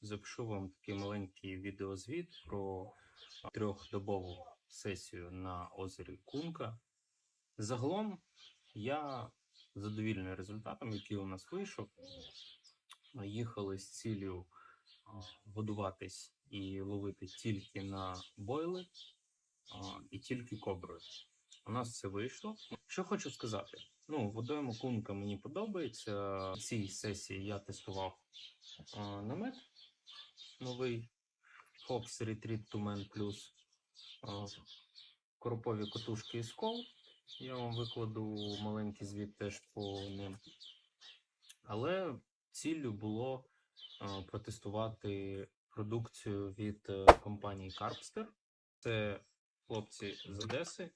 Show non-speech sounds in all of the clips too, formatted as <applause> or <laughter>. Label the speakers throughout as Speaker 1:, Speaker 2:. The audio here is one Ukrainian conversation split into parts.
Speaker 1: запишу вам такий маленький відеозвіт про трьохдобову сесію на озері Кунка. Загалом я задовільний результатом, який у нас вийшов. Їхали з цілею годуватись і ловити тільки на бойли і тільки коброю. У нас це вийшло. Що хочу сказати? Ну, водойма кунка мені подобається. В цій сесії я тестував намет новий Fox Retreat Plus. А, Коропові котушки і скол. Я вам викладу маленький звіт теж по ним. Але ціллю було протестувати продукцію від е, компанії Carpster. Це хлопці з Одеси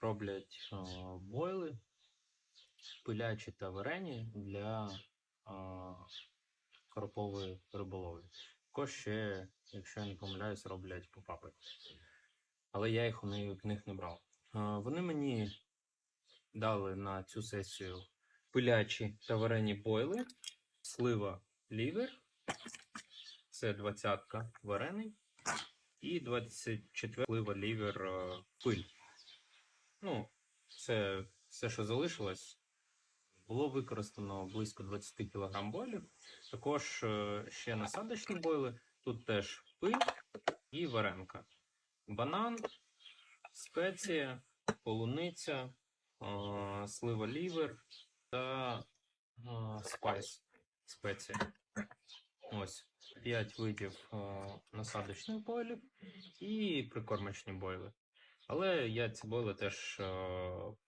Speaker 1: роблять бойли, пилячі та варені для коропової риболовлі. Також ще, якщо я не помиляюсь, роблять попапи. Але я їх у в них не брав. Вони мені дали на цю сесію пилячі та варені бойли, слива лівер, це двадцятка варений, і 24 слива лівер е, пиль. Ну, це все, що залишилось. Було використано близько 20 кг бойлів. Також е, ще насадочні бойли. Тут теж пиль і варенка. Банан, спеція, полуниця, е, слива лівер та е, спайс спеція. Ось 5 видів насадочних бойлів і прикормочні бойли. Але я ці бойли теж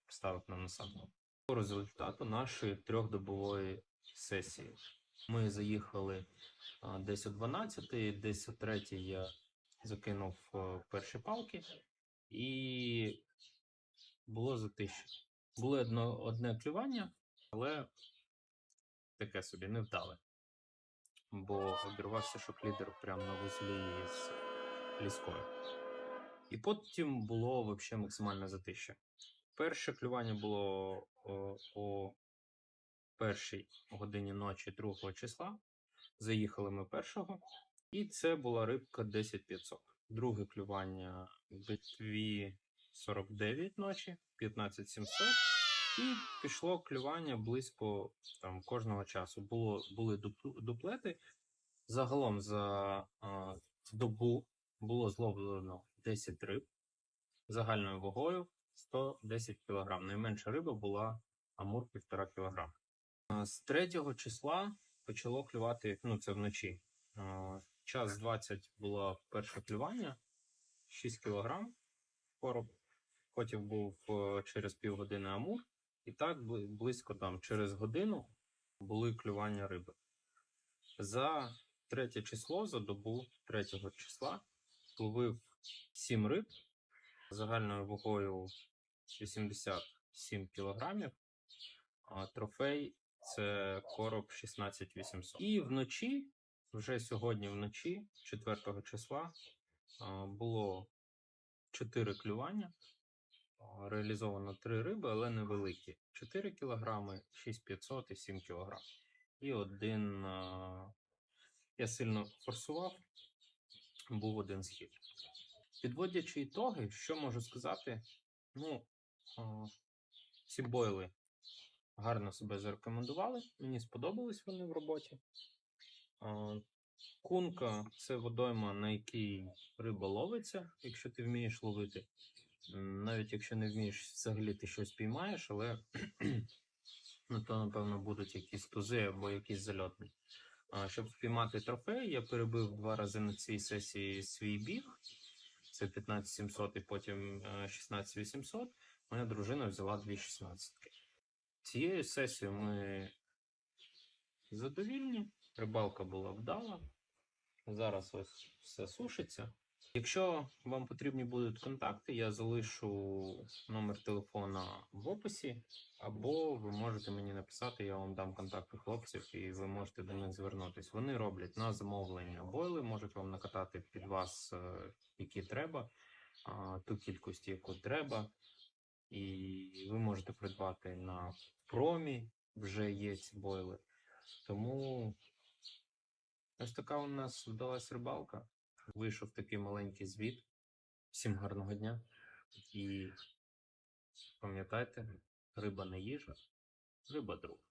Speaker 1: ставив на насадку. Результату нашої трьохдобової сесії. Ми заїхали десь о 12, десь о 3 я закинув е, перші палки, і було затище. Було одно, одне клювання, але таке собі невдале. Бо обірвався шоклідер прямо на вузлі з ліскою. І потім було взагалі максимальне затище. Перше клювання було о, о першій годині ночі 2 числа. Заїхали ми першого, і це була рибка 10500. Друге клювання в 2.49 ночі, 15700. І пішло клювання близько там, кожного часу. Було, були дуплети. Загалом за а, добу було зловлено 10 риб загальною вагою 110 кг. Найменша риба була амур 1,5 кг. З 3 числа почало клювати, ну це вночі. Час 20 було перше клювання, 6 кг короб. Потім був е, через півгодини амур. І так близько там через годину були клювання риби. За третє число, за добу 3 числа, ловив 7 риб загальною вагою 87 кг. А трофей це короб 16800. І вночі, вже сьогодні вночі, 4 числа, було 4 клювання. Реалізовано 3 риби, але невеликі. 4 кг, 6500 і 7 кг. І один я сильно форсував, був один схід. Підводячи ітоги, що можу сказати? Ну, а, ці бойли гарно себе зарекомендували. Мені сподобались вони в роботі. А, Кунка це водойма, на якій риба ловиться, якщо ти вмієш ловити. Навіть якщо не вмієш, взагалі ти щось піймаєш, але <clears throat> ну, то, напевно, будуть якісь тузи або якісь зальотні. Щоб впіймати трофей, я перебив два рази на цій сесії свій біг. Це 15700 і потім е, 16800. Моя дружина взяла 2,16. Цією сесією ми задовільні. Рибалка була вдала. Зараз ось все сушиться. Якщо вам потрібні будуть контакти, я залишу номер телефона в описі, або ви можете мені написати, я вам дам контакти хлопців, і ви можете до них звернутися. Вони роблять на замовлення бойли, можуть вам накатати під вас, е, які треба, ту кількість, яку треба. І ви можете придбати на промі, вже є ці бойли. Тому Ось така у нас вдалась рибалка. Вийшов такий маленький звіт. Всім гарного дня. І пам'ятайте, риба не їжа, риба друг.